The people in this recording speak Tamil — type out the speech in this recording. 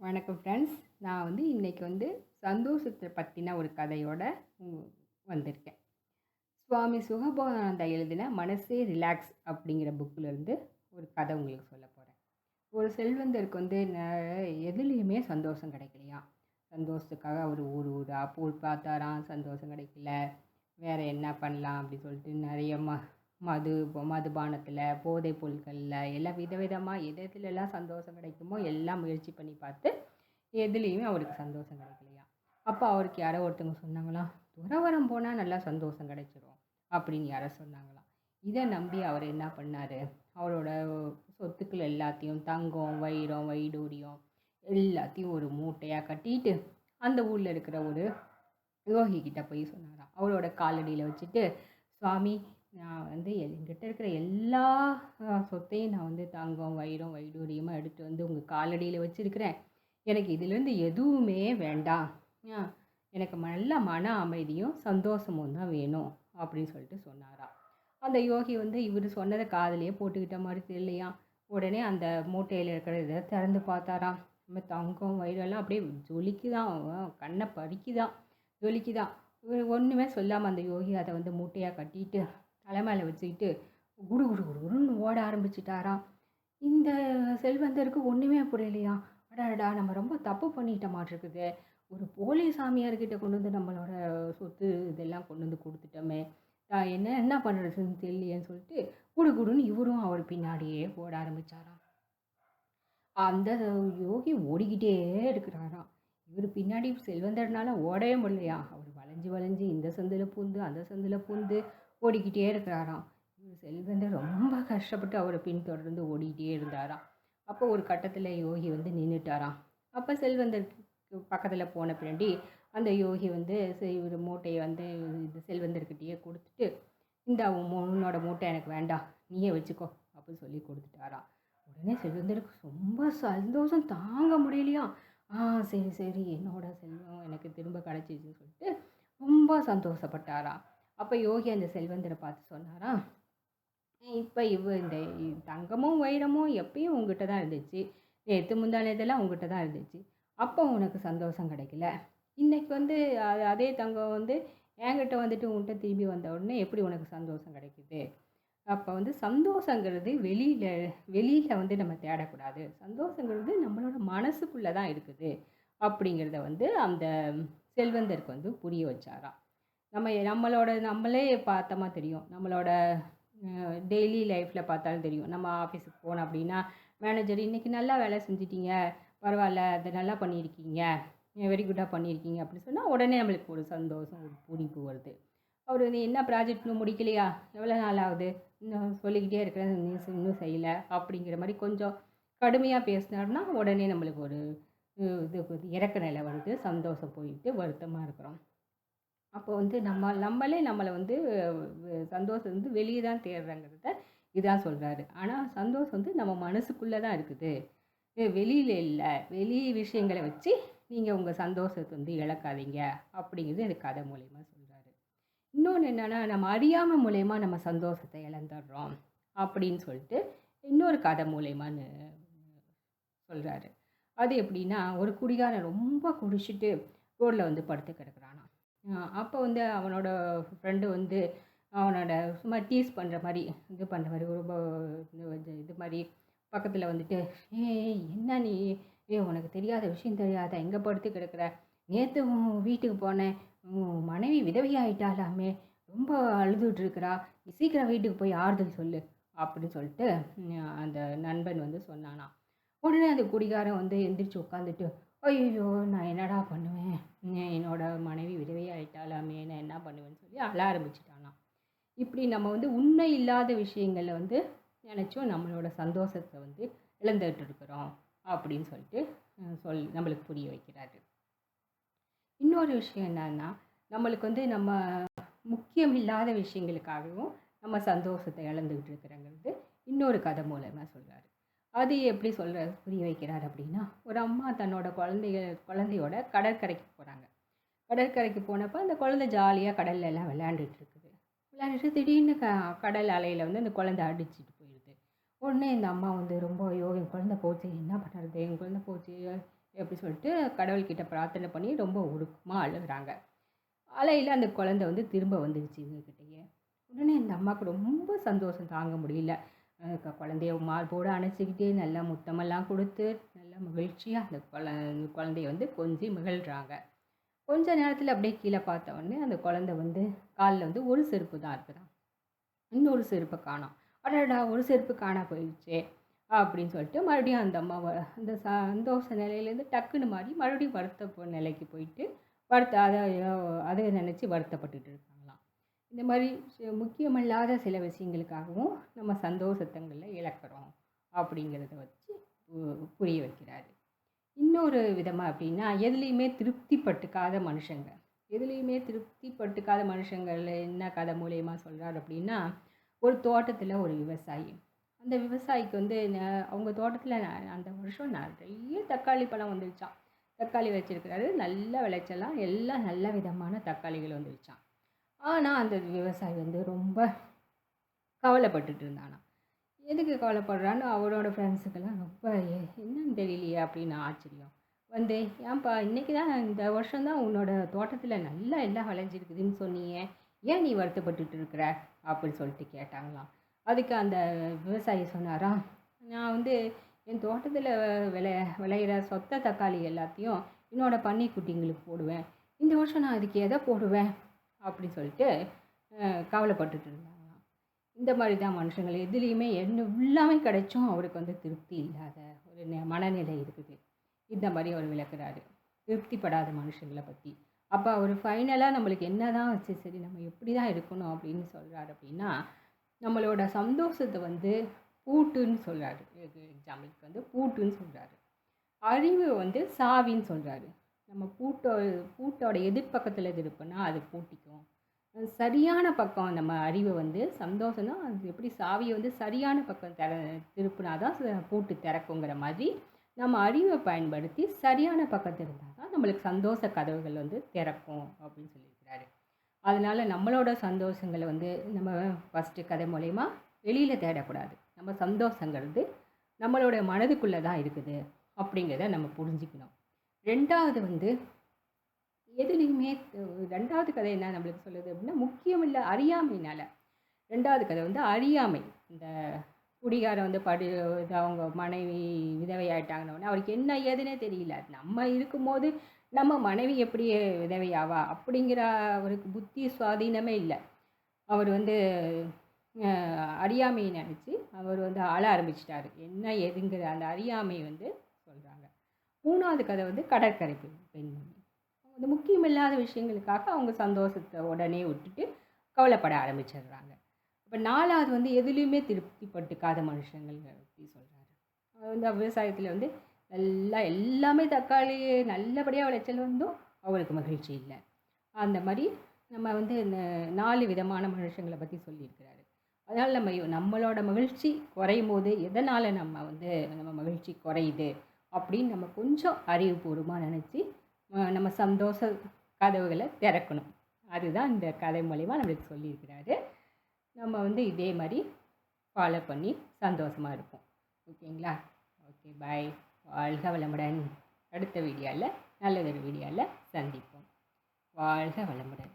வணக்கம் ஃப்ரெண்ட்ஸ் நான் வந்து இன்றைக்கி வந்து சந்தோஷத்தை பற்றின ஒரு கதையோட வந்திருக்கேன். சுவாமி சுகபோதானந்தா எழுதின மனசே ரிலாக்ஸ் அப்படிங்கிற புக்கில் இருந்து ஒரு கதை உங்களுக்கு சொல்ல போகிறேன் ஒரு செல்வந்தருக்கு வந்து எதுலேயுமே சந்தோஷம் கிடைக்கலையா? சந்தோஷத்துக்காக அவர் ஊர் ஊராக போய் பார்த்தாராம் சந்தோஷம் கிடைக்கல. வேறு என்ன பண்ணலாம் அப்படி சொல்லிட்டு நிறைய ம மது மதுபானத்தில் போதைப் பொருட்களில் எல்லாம் விதவிதமாக எது எதுலெல்லாம் சந்தோஷம் கிடைக்குமோ எல்லாம் முயற்சி பண்ணி பார்த்து எதுலேயுமே அவருக்கு சந்தோஷம் கிடைக்கலையா? அப்போ அவருக்கு யாரோ ஒருத்தவங்க சொன்னாங்களாம் துறவரம் போனால் நல்லா சந்தோஷம் கிடைச்சிரும் அப்படின்னு யாரோ சொன்னாங்களாம் இதை நம்பி அவர் என்ன பண்ணார்? அவரோட சொத்துக்கள் எல்லாத்தையும் தங்கம் வைரம் வைடூரியம் எல்லாத்தையும் ஒரு மூட்டையாக கட்டிட்டு அந்த ஊரில் இருக்கிற ஒரு யோகி கிட்ட போய் சொன்னாராம். அவரோட காலடியில் வச்சுட்டு சுவாமி நான் வந்து என்கிட்ட இருக்கிற எல்லா சொத்தையும் நான் வந்து தங்கம் வைரம் வைடூரியமாக எடுத்துகிட்டு வந்து உங்கள் காலடியில் வச்சுருக்கிறேன். எனக்கு இதுலேருந்து எதுவுமே வேண்டாம். எனக்கு நல்ல மன அமைதியும் சந்தோஷமும் தான் வேணும் அப்படின்னு சொல்லிட்டு சொன்னாராம் அந்த யோகி வந்து இவர் சொன்னதை காதலையே போட்டுக்கிட்ட மாதிரி தெரியலையா. உடனே அந்த மூட்டையில் இருக்கிற இதை திறந்து பார்த்தாராம் நம்ம தங்கம் வயிறெல்லாம் அப்படியே ஜொலிக்குதான் கண்ணை பறிக்குதான் ஜொலிக்குதான் இவர் ஒன்றுமே சொல்லாமல் அந்த யோகி அதை வந்து மூட்டையாக கட்டிட்டு தலை மேலே வச்சுக்கிட்டு குடு குடு குடுன்னு ஓட ஆரம்பிச்சிட்டாராம் இந்த செல்வந்தருக்கு ஒன்றுமே புரியலையா? அடாடா நம்ம ரொம்ப தப்பு பண்ணிட்ட மாட்டிருக்குது. ஒரு போலி சாமியார்கிட்ட கொண்டு வந்து நம்மளோட சொத்து இதெல்லாம் கொண்டு வந்து கொடுத்துட்டோமே. நான் என்ன என்ன பண்ணுறதுன்னு தெரியலையேன்னு சொல்லிட்டு குடு குடுன்னு இவரும் அவர் பின்னாடியே ஓட ஆரம்பித்தாராம் அந்த யோகி ஓடிக்கிட்டே இருக்கிறாராம் இவர் பின்னாடி செல்வந்தர்னால ஓடவே முடியலையா? அவர் வளைஞ்சு வளைஞ்சு இந்த சந்தில் பூந்து அந்த சந்தில் பூந்து ஓடிக்கிட்டே இருக்கிறாராம். இவர் செல்வந்தர் ரொம்ப கஷ்டப்பட்டு அவரை பின்தொடர்ந்து ஓடிக்கிட்டே இருந்தாராம். அப்போ ஒரு கட்டத்தில் யோகி வந்து நின்றுட்டாராம் அப்போ செல்வந்தருக்கு பக்கத்தில் போன பின்னாடி அந்த யோகி வந்து இவர் மூட்டையை வந்து இது செல்வந்தர்கிட்டயே கொடுத்துட்டு இந்த உன்னோட மூட்டை எனக்கு வேண்டாம். நீயே வச்சுக்கோ. அப்படின்னு சொல்லி கொடுத்துட்டாராம். உடனே செல்வந்தருக்கு ரொம்ப சந்தோஷம். தாங்க முடியலையா? ஆ சரி சரி. என்னோட செல்வம் எனக்கு திரும்ப கிடச்சிச்சின்னு சொல்லிட்டு ரொம்ப சந்தோஷப்பட்டாராம். அப்போ யோகி அந்த செல்வந்தரை பார்த்து சொன்னாராம் இப்போ இவ இந்த தங்கமும் வைரமும் எப்பயும் உங்ககிட்ட தான் இருந்துச்சு. நேற்று முந்தானதெல்லாம் உங்ககிட்ட தான் இருந்துச்சு. அப்போ உனக்கு சந்தோஷம் கிடைக்கல. இன்றைக்கி வந்து அ- அதே தங்கம் வந்து என்கிட்ட வந்துட்டு உன்கிட்ட திரும்பி வந்த உடனே எப்படி உனக்கு சந்தோஷம் கிடைக்குது? அப்போ வந்து சந்தோஷங்கிறது வெளியில் வெளியில் வந்து நம்ம தேடக்கூடாது. சந்தோஷங்கிறது நம்மளோட மனசுக்குள்ளே தான் இருக்குது. அப்படிங்கிறத வந்து அந்த செல்வந்தருக்கு வந்து புரிய வச்சாராம். நம்ம நம்மளோட நம்மளே பார்த்தோமா தெரியும். நம்மளோட டெய்லி லைஃப்பில் பார்த்தாலும் தெரியும். நம்ம ஆஃபீஸுக்கு போனோம் அப்படின்னா மேனேஜர் இன்றைக்கி நல்லா வேலை செஞ்சிட்டீங்க. பரவாயில்ல அதை நல்லா பண்ணியிருக்கீங்க. வெரி குட்டாக பண்ணியிருக்கீங்க அப்படின்னு சொன்னால் உடனே நம்மளுக்கு ஒரு சந்தோஷம் ஒரு பிடிப்பு வருது. அவர் வந்து என்ன ப்ராஜெக்ட் இன்னும் முடிக்கலையா? எவ்வளோ நாள் ஆகுது? இன்னும் சொல்லிக்கிட்டே இருக்கிறேன் இன்னும் செய்யலை. அப்படிங்கிற மாதிரி கொஞ்சம் கடுமையாக பேசினாருன்னா உடனே நம்மளுக்கு ஒரு இது இது இறக்க நிலை வருது சந்தோஷம் போயிட்டு வருத்தமாக இருக்கிறோம். அப்போ வந்து நம்ம நம்மளே நம்மளை வந்து சந்தோஷம் வந்து வெளியே தான் தேடுறங்கிறத இதான் சொல்கிறாரு ஆனால் சந்தோஷம் வந்து நம்ம மனசுக்குள்ளே தான் இருக்குது. வெளியில் இல்லை. வெளி விஷயங்களை வச்சு நீங்கள் உங்கள் சந்தோஷத்தை வந்து இழக்காதீங்க அப்படிங்கிறது இந்த கதை மூலயமா சொல்கிறாரு இன்னொன்று என்னென்னா நம்ம அறியாமல் மூலயமா நம்ம சந்தோஷத்தை இழந்துடுறோம் அப்படின்னு சொல்லிட்டு இன்னொரு கதை மூலயமான்னு சொல்கிறாரு அது எப்படின்னா ஒரு குடிகாரன் ரொம்ப குடிச்சிட்டு ரோட்டில் வந்து படுத்து கிடக்குறானாம். அப்போ வந்து அவனோட ஃப்ரெண்டு வந்து அவனோட சும்மா டீஸ் பண்ணுற மாதிரி இது பண்ணுற மாதிரி ரொம்ப இது மாதிரி பக்கத்தில் வந்துட்டு ஏய் என்ன நீ? ஏ உனக்கு தெரியாத விஷயம் தெரியாத எங்கே படுத்து கிடக்குற? நேற்று வீட்டுக்கு போனேன். உன் மனைவி விதவி ஆயிட்டாலாமே ரொம்ப அழுதுட்டு சீக்கிரம் வீட்டுக்கு போய் ஆறுதல் சொல்லு. அப்படின்னு சொல்லிட்டு அந்த நண்பன் வந்து சொன்னானா உடனே அந்த குடிகாரன் வந்து எந்திரிச்சு உட்காந்துட்டு ஐயோ நான் என்னடா பண்ணுவேன்? என்னோட மனைவி விதவை ஆயிட்டாலாமே நான் என்ன பண்ணுவேன்னு சொல்லி அழ ஆரம்பிச்சிட்டானாம் இப்படி நம்ம வந்து உண்மை இல்லாத விஷயங்களில் வந்து நினச்சோம் நம்மளோட சந்தோஷத்தை வந்து இழந்துகிட்டு இருக்கிறோம் அப்படின்னு சொல்லிட்டு சொல் நம்மளுக்கு புரிய வைக்கிறாரு. இன்னொரு விஷயம் என்னன்னா நம்மளுக்கு வந்து நம்ம முக்கியம் இல்லாத விஷயங்களுக்காகவும் நம்ம சந்தோஷத்தை இழந்துக்கிட்டு இருக்கிறங்கிறது இன்னொரு கதை மூலமாக சொல்கிறார் அது எப்படி சொல்கிற புரிய வைக்கிறார் அப்படின்னா ஒரு அம்மா தன்னோட குழந்தைகள் குழந்தையோட கடற்கரைக்கு போகிறாங்க கடற்கரைக்கு போனப்போ அந்த குழந்தை ஜாலியாக கடல்ல எல்லாம் விளையாண்டுட்டு இருக்குது. விளையாண்டுட்டு திடீர்னு க கடல் அலையில் வந்து அந்த குழந்தை அடிச்சிட்டு போயிடுது உடனே இந்த அம்மா வந்து ரொம்ப ஐயோ என் குழந்தை போச்சு என்ன பண்ணுறது என் குழந்தை போச்சு எப்படி சொல்லிட்டு கடவுள்கிட்ட பிரார்த்தனை பண்ணி ரொம்ப உருக்கமாக அழுகுறாங்க. அலையில் அந்த குழந்தை வந்து திரும்ப வந்துடுச்சு இவங்கக்கிட்டேயே உடனே இந்த அம்மாவுக்கு ரொம்ப சந்தோஷம் தாங்க முடியல. குழந்தைய மார்போடு அணைச்சிக்கிட்டு நல்லா முத்தமெல்லாம் கொடுத்து நல்லா மகிழ்ச்சியாக அந்த குழ குழந்தைய வந்து கொஞ்சி மகிழ்கிறாங்க கொஞ்ச நேரத்தில் அப்படியே கீழே பார்த்த உடனே அந்த குழந்தை வந்து காலில் வந்து ஒரு செருப்பு தான் இருக்குதான் இன்னொரு செருப்பை காணோம். அடடா ஒரு செருப்பு காணா போயிடுச்சே அப்படின்னு சொல்லிட்டு மறுபடியும் அந்த அம்மா அந்த சந்தோஷ நிலையிலேருந்து டக்குன்னு மாறி மறுபடியும் வருத்த நிலைக்கு போயிட்டு வருத்த அதை அதை நினச்சி வருத்தப்பட்டுட்டு இருக்காங்க. இந்த மாதிரி முக்கியமில்லாத சில விஷயங்களுக்காகவும் நம்ம சந்தோஷத்தங்களை இழக்கிறோம் அப்படிங்கிறத வச்சு புரிய வைக்கிறாரு. இன்னொரு விதமாக அப்படின்னா எதுலேயுமே திருப்திப்பட்டுக்காத மனுஷங்க. எதுலேயுமே திருப்தி பட்டுக்காத மனுஷங்களில் என்ன கதை மூலயமா சொல்கிறார் அப்படின்னா ஒரு தோட்டத்தில் ஒரு விவசாயி. அந்த விவசாயிக்கு வந்து ந- அவங்க தோட்டத்தில் அந்த வருஷம் நிறைய தக்காளி பழம் வந்துருச்சான் தக்காளி வச்சுருக்கிறாரு. நல்ல விளைச்சலாம் எல்லாம் நல்ல விதமான தக்காளிகள் வந்துருச்சான் ஆனால் அந்த விவசாயி வந்து ரொம்ப கவலைப்பட்டுட்டு இருந்தானா எதுக்கு கவலைப்படுறான்னு அவரோட ஃப்ரெண்ட்ஸுக்கெல்லாம் ரொம்ப என்னன்னு தெரியலையே அப்படின்னு ஆச்சரியம். வந்து ஏன்பா இன்றைக்கி தான் இந்த வருஷம் தான் உன்னோட தோட்டத்தில் நல்லா எல்லாம் விளைஞ்சிருக்குதுன்னு சொன்னீங்க ஏன் நீ வருத்தப்பட்டுட்டு இருக்கிற? அப்படின்னு சொல்லிட்டு கேட்டாங்களாம். அதுக்கு அந்த விவசாயி சொன்னாராம் நான் வந்து என் தோட்டத்தில் விளை விளையிற சொத்த தக்காளி எல்லாத்தையும் என்னோடய பன்னிக்குட்டிங்களுக்கு போடுவேன். இந்த வருஷம் நான் அதுக்கு எதை போடுவேன்? அப்படி சொல்லிட்டு அஹ், கவலைப்பட்டுட்டு இருந்தாங்களாம் இந்த மாதிரி தான் மனுஷங்கள். எதுலேயுமே என்ன எல்லாமே கிடைச்சும் அவருக்கு வந்து திருப்தி இல்லாத ஒரு நெ- மனநிலை இருக்குது. இந்த மாதிரி அவர் விளக்குறாரு. திருப்திப்படாத மனுஷங்களை பற்றி அப்போ அவர் ஃபைனலாக நம்மளுக்கு என்ன தான் வச்சு சரி நம்ம எப்படி தான் இருக்கணும் அப்படின்னு சொல்கிறாரு அப்படின்னா நம்மளோட சந்தோஷத்தை வந்து பூட்டுன்னு சொல்கிறாரு எக்ஸாம்பிளுக்கு வந்து பூட்டுன்னு சொல்கிறாரு அறிவு வந்து சாவின்னு சொல்கிறாரு நம்ம பூட்டோ பூட்டோட எதிர்பக்கத்தில் இது இருப்போன்னா அது பூட்டிக்கும். சரியான பக்கம் நம்ம அறிவை வந்து சந்தோஷம்னா அது எப்படி சாவியை வந்து சரியான பக்கம் திற திருப்பினா தான் ச- பூட்டு திறக்குங்கிற மாதிரி நம்ம அறிவை பயன்படுத்தி சரியான பக்கத்தில் இருந்தால் தான் நம்மளுக்கு சந்தோஷ கதவுகள் வந்து திறக்கும் அப்படின்னு சொல்லியிருக்கிறாரு. அதனால் நம்மளோட சந்தோஷங்களை வந்து நம்ம ஃபஸ்ட்டு கதை மூலயமா வெளியில் தேடக்கூடாது. நம்ம சந்தோஷங்கிறது நம்மளோட மனதுக்குள்ளே தான் இருக்குது அப்படிங்கிறத நம்ம புரிஞ்சுக்கணும். ரெண்டாவது வந்து எதுலேயுமே ரெண்டாவது கதை என்ன நம்மளுக்கு சொல்லுது அப்படின்னா முக்கியமில்லை அறியாமைனால ரெண்டாவது கதை வந்து அறியாமை. இந்த குடிகாரன் வந்து படு அவங்க மனைவி விதவையாயிட்டாங்கன்னு அவருக்கு என்ன ஏதுன்னே தெரியல. நம்ம இருக்கும்போது நம்ம மனைவி எப்படி விதவையாவா அப்படிங்கிற அவருக்கு புத்தி சுவாதீனமே இல்லை. அவர் வந்து அறியாமையை நினச்சி அவர் வந்து ஆள ஆரம்பிச்சிட்டாரு. என்ன எதுங்கிற அந்த அறியாமை வந்து மூணாவது கதை வந்து கடற்கரை பெண் பெண்மணி அவங்க வந்து முக்கியமில்லாத விஷயங்களுக்காக அவங்க சந்தோஷத்தை உடனே விட்டுட்டு கவலைப்பட ஆரம்பிச்சிடுறாங்க. இப்போ நாலாவது வந்து எதுலேயுமே திருப்திப்பட்டுக்காத மனுஷங்கள் பற்றி சொல்கிறாரு வந்து விவசாயத்தில் வந்து நல்லா எல்லாமே தக்காளி நல்லபடியாக விளைச்சல் வந்தும் அவருக்கு மகிழ்ச்சி இல்லை. அந்த மாதிரி நம்ம வந்து இந்த நாலு விதமான மனுஷங்களை பற்றி சொல்லியிருக்கிறாரு. அதனால் நம்ம நம்மளோட மகிழ்ச்சி குறையும் போது எதனால் நம்ம வந்து நம்ம மகிழ்ச்சி குறையுது? அப்படின்னு நம்ம கொஞ்சம் அறிவுபூர்வமாக நினச்சி நம்ம சந்தோஷ கதவுகளை திறக்கணும். அதுதான் இந்த கதை மூலிமா நம்மளுக்கு சொல்லியிருக்கிறாரு. நம்ம வந்து இதே மாதிரி ஃபாலோ பண்ணி சந்தோஷமாக இருப்போம். ஓகேங்களா? ஓகே பாய் வாழ்க வளமுடன். அடுத்த வீடியோவில் நல்லதொரு வீடியோவில் சந்திப்போம். வாழ்க வளமுடன்.